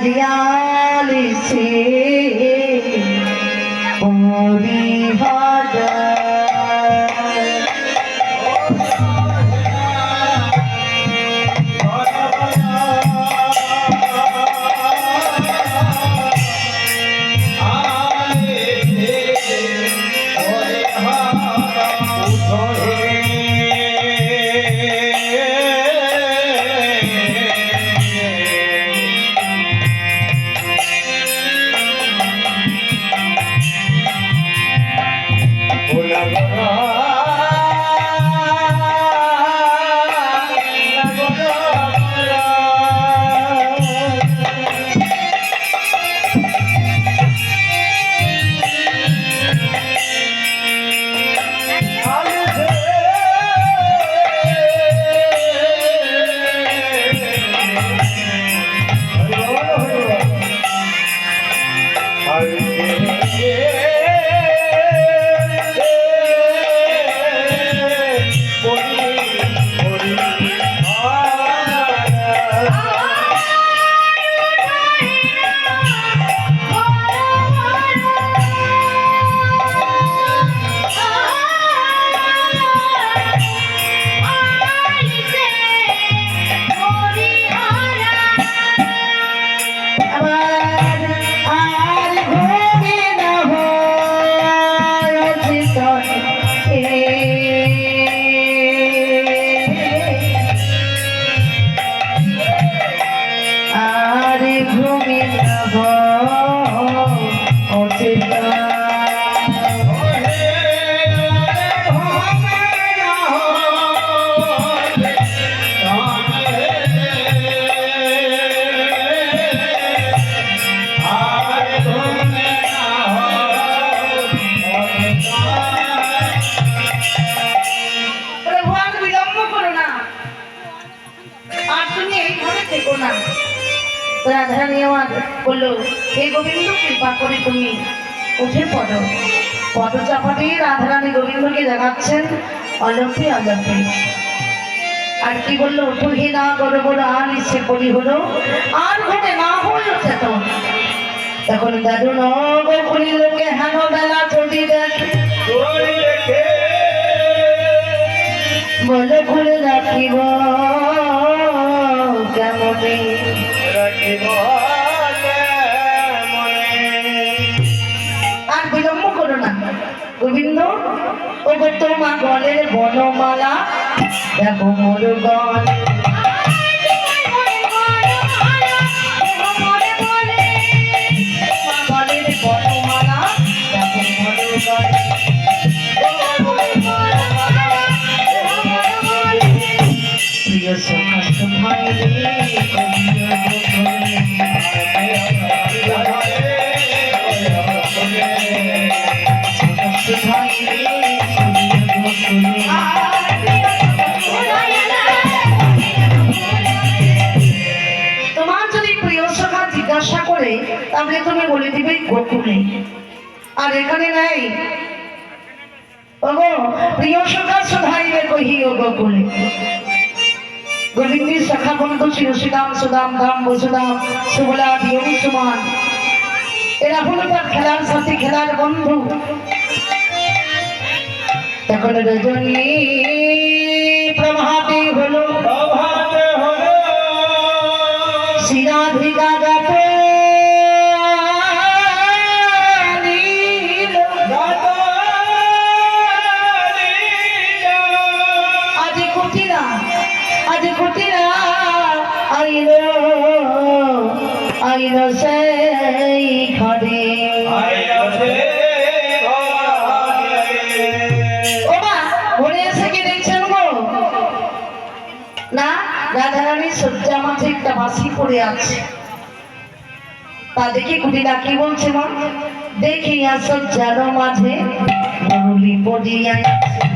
হরিয়ালিছে হরিহর না। রাধারানী আমার বলল হে গোবিন্দ কৃপা করে তুমি উঠে পড়ো পদচাপাটি রাধারানী গোবিন্দকে দেখাচ্ছেন অলক্ষে অলক্ষে আর কি বলল তুহি না করো বলো আর ইচ্ছে করি হলো আর ঘটে না হলো চেতন তখন দারুণ করি লোকে হেন বেলা চটি দেখে। বলে ভুলে রাখিব। কেমনে আর বিলম্ব করো না। গোবিন্দ ও গো তোমা গলের বনমালা দেখো মোর গল। তাহলে তুমি বলে দিবে গোকুলে আর এখানে নেই। প্রিয় সখা সুধাইবে কহি ও গোকুলে গোবিন্দের সখা বন্ধু সুদাম, ধাম, বসুদাম, সুবলা, দিয়ম, সুমান। এরা হলো তার খেলার সাথে খেলার বন্ধু। তখন রজনী রাধারানী শয্যা মাঝে একটা বাসি পড়ে আছে। তা দেখি কুটিরা কি বলছে মা দেখিয়া শয্যার মাঝে পড়িয়া দেখিয়া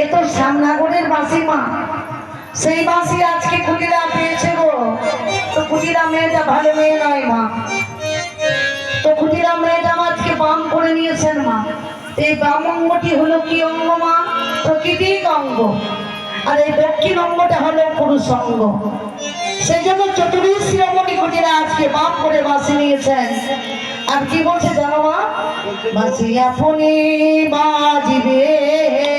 এ তো শ্যামনগরের বাসি মা সেই বাসি আজকে কুটিরা পেয়েছে গো। তো কুটিরা মেয়েটা ভালো মেয়ে নয় মা। তো কুটিরা মেয়েটা আজকে বাম করে নিয়েছেন মা। এই বাম অঙ্গটি হলো কি অঙ্গ মা? প্রকৃতিক অঙ্গ। আর এই দক্ষিণ অঙ্গটা হলো পুরুষ অঙ্গ। সেই জন্য চতুর্থ শিরোমণি কুটিরা আজকে বাম করে বাসি নিয়েছেন। আর কি বলছে জানো মা? বাসি আপনি বাজিবে।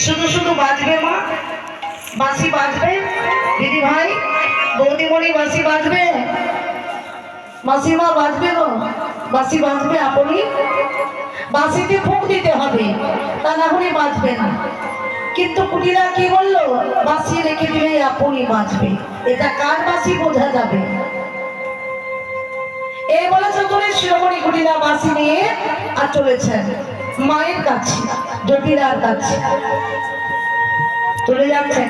শুধু শুধু বাজবে মা। বাঁশি বাজবে। দিদি ভাই, বৌদিমণি বাঁশি বাজবে। মাসিমা বাজবে গো। বাঁশি বাজবে আপনি। বাঁশিতে ফুক দিতে হবে, তা না হলে বাজবে না। কিন্তু কুটিরা কি বলল? বাঁশি রেখে দিলে আপনি বাঁচবে। এটা কার বাঁশি বোঝা যাবে? এই বলে চতুরে শিরোমণি কুটিরা বাঁশি নিয়ে আর চলেছেন। মায়ের কাছে জটিলার কাছে। চলে যাচ্ছেন